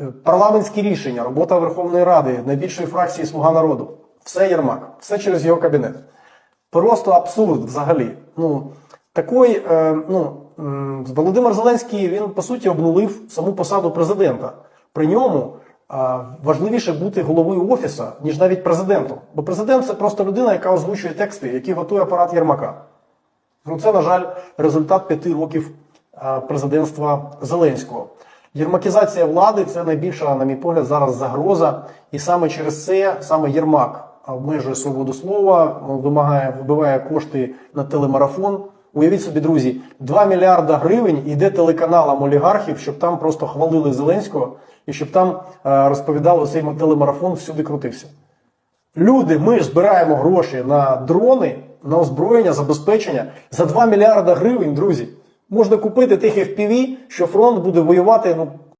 Е, Парламентські рішення, робота Верховної Ради, найбільшої фракції Слуга народу. Все Єрмак, все через його кабінет. Просто абсурд взагалі. Ну, такий, е, ну, Володимир Зеленський він по суті обнулив саму посаду президента. При ньому важливіше бути головою офісу, ніж навіть президентом. Бо президент це просто людина, яка озвучує тексти, які готує апарат Єрмака. Ну, це, на жаль, результат п'яти років президентства Зеленського. Єрмакізація влади це найбільша, на мій погляд, зараз загроза. І саме через це саме Єрмак обмежує свободу слова, вимагає, вибиває кошти на телемарафон. Уявіть собі, друзі, 2 мільярда гривень йде телеканалам олігархів, щоб там просто хвалили Зеленського і щоб там е, розповідали цей телемарафон всюди крутився. Люди, ми збираємо гроші на дрони, на озброєння, забезпечення за 2 мільярда гривень, друзі. Можна купити тих FPV, що фронт буде воювати ну,